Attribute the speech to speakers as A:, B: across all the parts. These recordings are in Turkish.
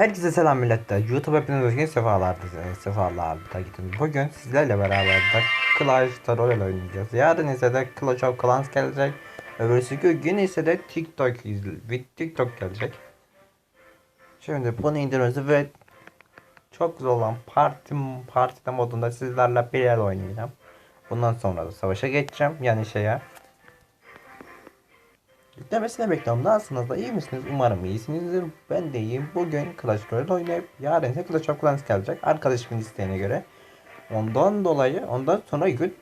A: Herkese selam millet de. YouTube hepiniz hoş geldiniz. Sefalarda, sefalarda gidin. Bugün sizlerle beraber de Clash Royale oynayacağız. Yarın ise de Clash of Clans gelecek. Öbürsü gün ise de TikTok izle, TikTok gelecek. Şimdi bunu indirmesi ve çok güzel olan parti partide modunda sizlerle bir el oynayacağım. Bundan sonra da savaşa geçeceğim. Yani şeye Yüklemesini bekliyorum. Nasılsınız da iyi misiniz? Umarım iyisinizdir. Ben de iyiyim. Bugün Clash Royale oynayıp yarın ise Clash of Clans gelecek. Arkadaşımın isteğine göre. Ondan dolayı ondan sonra gün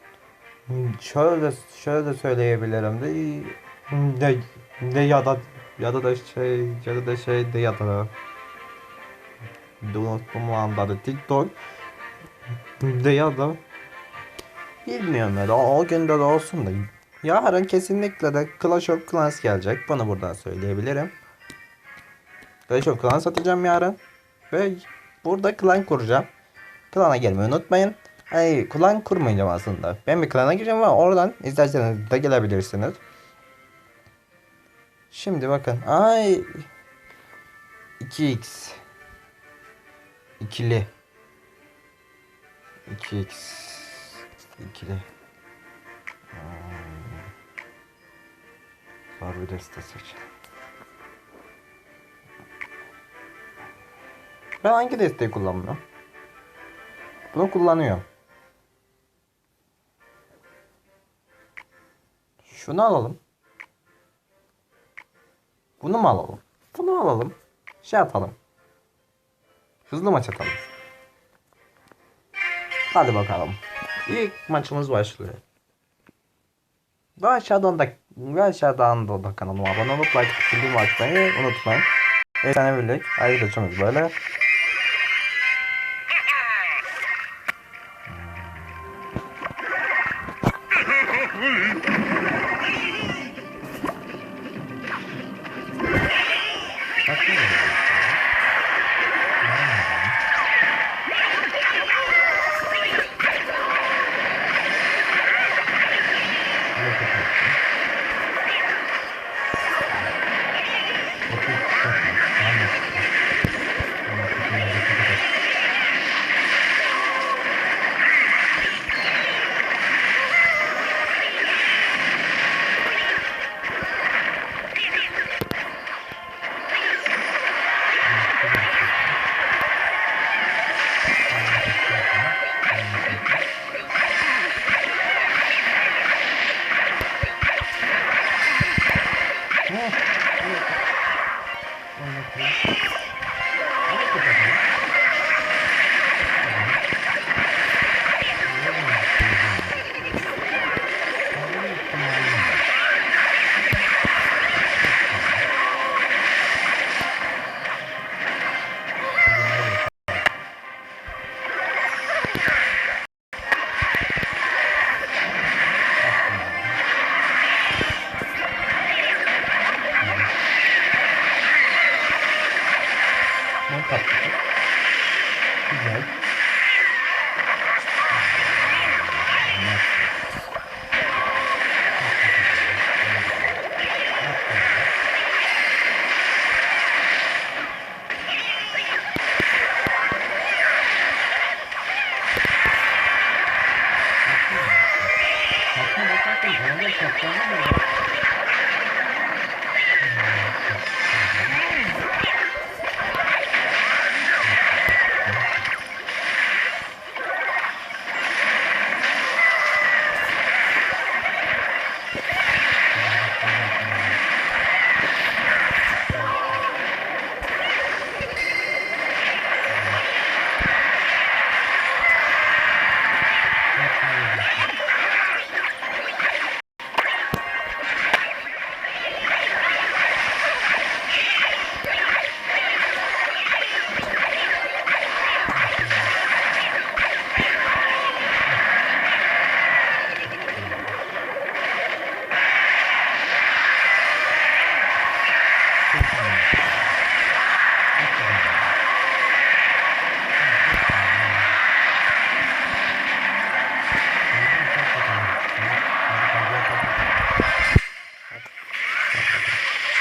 A: şöyle şöyle söyleyebilirim de de, de ya da ya da da şey ya da da şey de ya da unuttum anda da TikTok de ya da bilmiyorum da o, o günde de olsun da Yarın kesinlikle de Clash of Clans gelecek. Bunu buradan söyleyebilirim. Clash of Clans atacağım yarın. Ve burada klan kuracağım. Klana gelmeyi unutmayın. Ay klan kurmayacağım aslında. Ben bir klana gireceğim ama oradan isterseniz de gelebilirsiniz. Şimdi bakın. Ay 2x ikili 2x ikili Harbi deste seç. Ben hangi desteği kullanmıyorum? Bunu kullanıyorum. Şunu alalım. Bunu mu alalım? Bunu alalım. Şey atalım. Hızlı maç atalım. Hadi bakalım. İlk maçımız başlıyor. Ve aşağıdan da ve aşağıdan da, da kanalıma abone olup like bildirim açmayı unutmayın. Efsane birlik ayrıcımız böyle.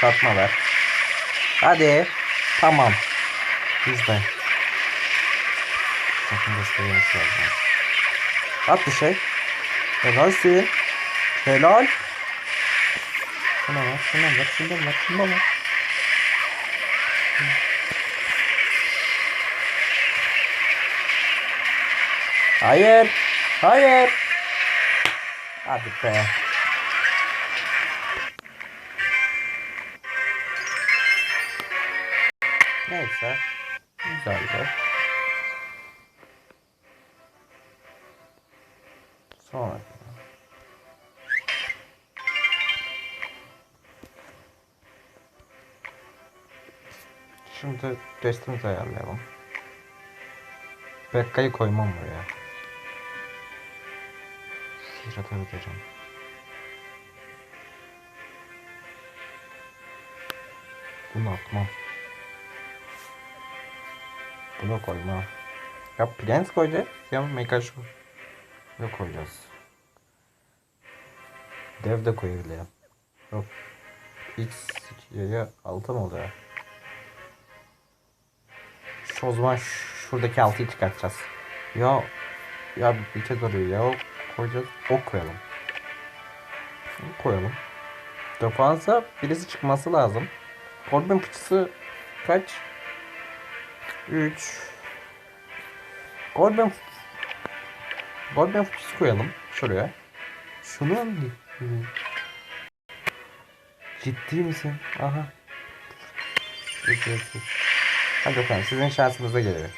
A: Satma ver. Hadi. Tamam. Bizde. Bakın göstermesi lazım. At bir şey. Helalsin. Helal. Şuna bak, şuna bak, şuna bak, şuna bak. Hayır. Hayır. Hadi be. Neyse. Güzeldi. Sonra. Şimdi destimizi ayarlayalım. Bekka'yı koymam buraya. Sıçrata biteceğim. Bunu atmam. Bunu koymam. Ya Prens koyacağız ya Show. Ne koyacağız? Dev de koyabilirim. Yok. X ya altı mı oluyor? Şu o zaman şuradaki altıyı çıkartacağız. Ya ya bir tek arıyor ya koyacağız. Ok koyalım. Koyalım. Defansa birisi çıkması lazım. Corbin fıçısı kaç? 3 Corbin Corbin fıçısı koyalım şuraya. Şunu mu? Ciddi misin? Aha. Ücretsiz. Hadi bakalım sizin şansınıza geliyor.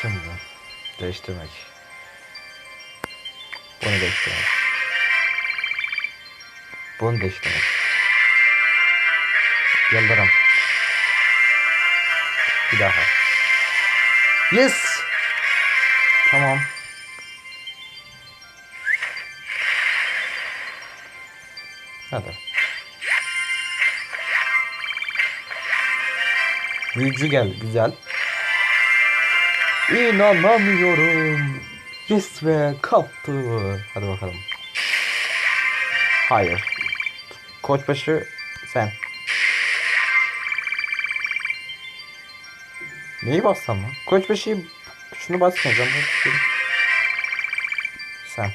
A: Şimdi değiştirmek. Bunu değiştirmek. Bunu değiştirmek. Yıldırım. Bir daha. Yes. Tamam. Hadi. Büyücü gel güzel. İnanamıyorum. Yes ve kaptı. Hadi bakalım. Hayır. Koçbaşı sen. Neyi bassam lan? Koçbaşı şunu basmayacağım. Sen.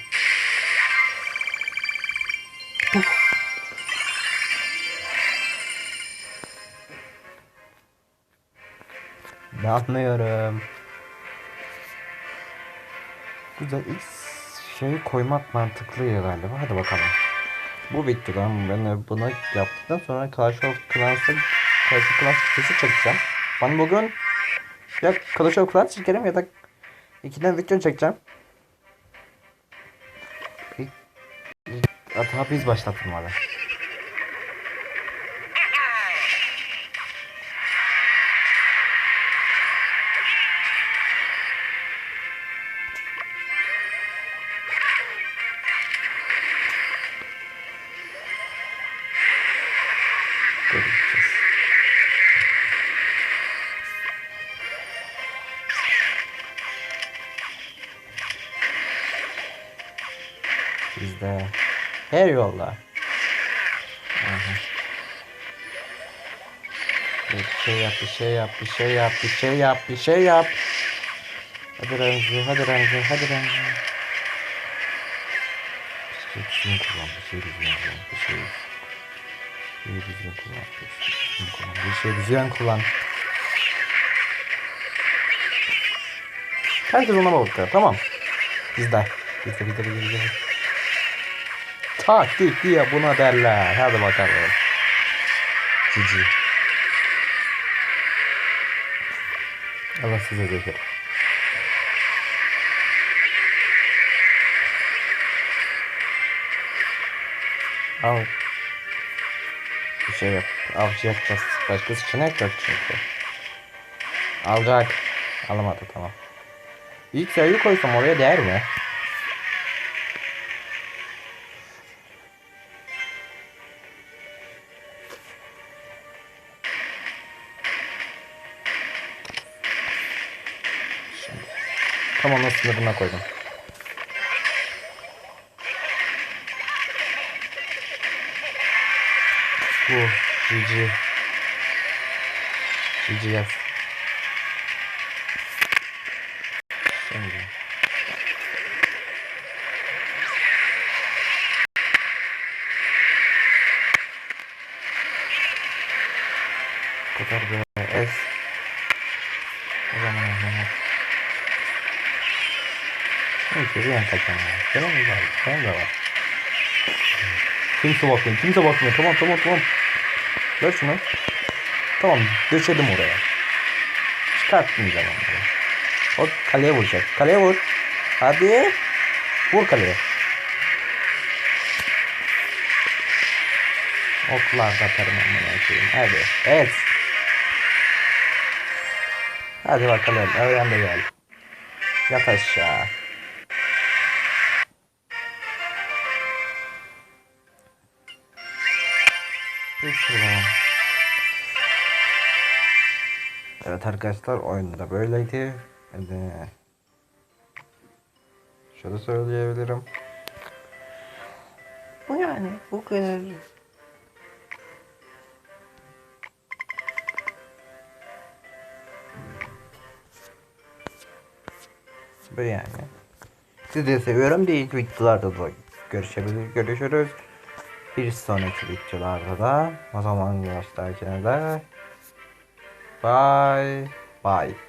A: Ne anlıyorum. Güzel ilk şeyi koymak mantıklıydı galiba. Hadi bakalım. Bu bitti lan. Ben bunu yaptıktan sonra Clash of Clans'a Clash of Clans videosu çekeceğim. Ben bugün ya Clash of Clans çekerim ya da ikiden video çekeceğim. İlk, ilk biz başlatmalı. Göreceğiz. Bizde her yolda. Aha. Bir şey yap, bir şey yap, bir şey yap, bir şey yap, bir şey yap. Hadi Remzi, hadi Remzi, hadi Remzi. Bir şey düzgün kullan, bir şey düzgün kullan, bir şey şey düzgün kullan, bir şey düzgün kullan, şey. Herkes ona bakıyor, tamam. Bizde. Bizde, bizde, bizde, bizde. Taktik diye buna derler. Hadi bakalım. Cici. Allah size zehir. Al. Bir şey yap. Avcı yapacağız. Başka seçenek yok çünkü. Alacak. Alamadı tamam. İlk sayıyı koysam oraya değer mi? Tam onun sınırına koydum. Bu. GG. GG yaz. Şimdi. Kadar be. Ez. O zaman o zaman. Neyse bir yan kaçamam. Canım mı var? Canım da var. Kimse bakmıyor. Kimse bakmıyor. Tamam tamam tamam. Ver şunu. Tamam. Döşedim oraya. Çıkarttım zaman. O kaleye vuracak. Kaleye vur. Hadi. Vur kaleye. Oklar da atarım amına koyayım. Hadi. Evet. Hadi bakalım. Öğren de gel. Yat aşağı. Evet arkadaşlar oyunda böyleydi. Hadi. Şöyle söyleyebilirim. Bu yani bu kadar. Bu yani. Sizi seviyorum. Diğer videolarda da görüşebilir, görüşürüz. Bir sonraki videolarda da o zaman gösterkene de bye bye.